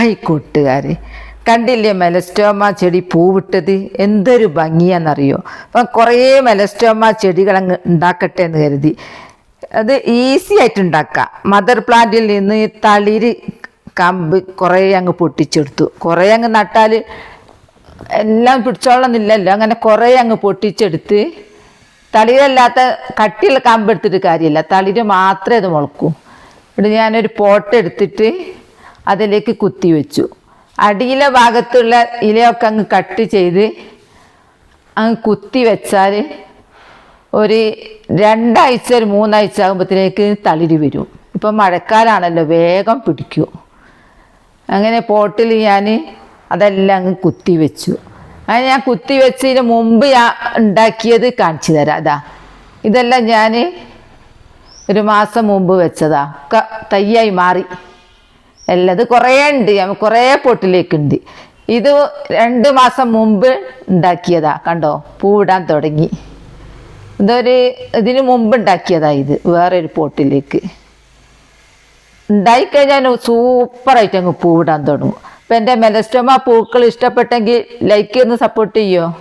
Hi കൂട്ടുകാർ കണ്ടില്ലേ Melastoma ചെടി പൂവിട്ടത്? എന്തൊരു ഭംഗിയാണെന്നറിയോ അപ്പം കുറേ മെലസ്റ്റോമ ചെടികൾ അങ്ങ് ഉണ്ടാക്കട്ടെ എന്ന് കരുതി. അത് ഈസി ആയിട്ട് ഉണ്ടാക്കാം. മദർ പ്ലാന്റിൽ നിന്ന് തളിര് കമ്പ് കുറേ അങ്ങ് പൊട്ടിച്ചെടുത്തു. കുറേ അങ്ങ് നട്ടാൽ എല്ലാം പിടിച്ചോളന്നില്ലല്ലോ അങ്ങനെ കുറേ അങ്ങ് പൊട്ടിച്ചെടുത്ത് തളിരല്ലാത്ത കട്ടിയുള്ള കമ്പ് എടുത്തിട്ട് കാര്യമില്ല. തളിര് മാത്രമേ അത് മുളക്കൂ. ഇവിടെ ഞാനൊരു പോട്ട് എടുത്തിട്ട് അതിലേക്ക് കുത്തിവെച്ചു. അടിയിലെ ഭാഗത്തുള്ള ഇലയൊക്കെ അങ്ങ് കട്ട് ചെയ്ത് അങ്ങ് കുത്തി വെച്ചാൽ ഒരു രണ്ടാഴ്ച ഒരു മൂന്നാഴ്ച ആകുമ്പോഴത്തേക്ക് തളിര് വരും. ഇപ്പം മഴക്കാലാണല്ലോ വേഗം പിടിക്കൂ. അങ്ങനെ പോട്ടിൽ ഞാൻ അതെല്ലാം അങ്ങ് കുത്തി വെച്ചു അങ്ങനെ ഞാൻ കുത്തി വെച്ചതിന് മുമ്പ് ഞാൻ ഉണ്ടാക്കിയത് കാണിച്ചു തരാം. അതാ ഇതെല്ലാം ഞാൻ ഒരു മാസം മുമ്പ് വെച്ചതാ. തയ്യായി മാറി. എല്ലാം ഇത് കുറേ ഉണ്ട്. കുറേ പൊട്ടിലേക്കുണ്ട്. ഇത് രണ്ട് മാസം മുമ്പ് ഉണ്ടാക്കിയതാ. കണ്ടോ? പൂവിടാൻ തുടങ്ങി. ഇതൊരു ഇതിന് മുമ്പ് ഉണ്ടാക്കിയതാ ഇത്. വേറൊരു പോട്ടിലേക്ക്. ഉണ്ടായിക്കഴിഞ്ഞാൽ സൂപ്പറായിട്ട് അങ്ങ് പൂവിടാൻ തുടങ്ങും. അപ്പം എന്റെ മെലസ്റ്റോമ പൂക്കൾ ഇഷ്ടപ്പെട്ടെങ്കിൽ ലൈക്ക് ഒന്ന് സപ്പോർട്ട് ചെയ്യുമോ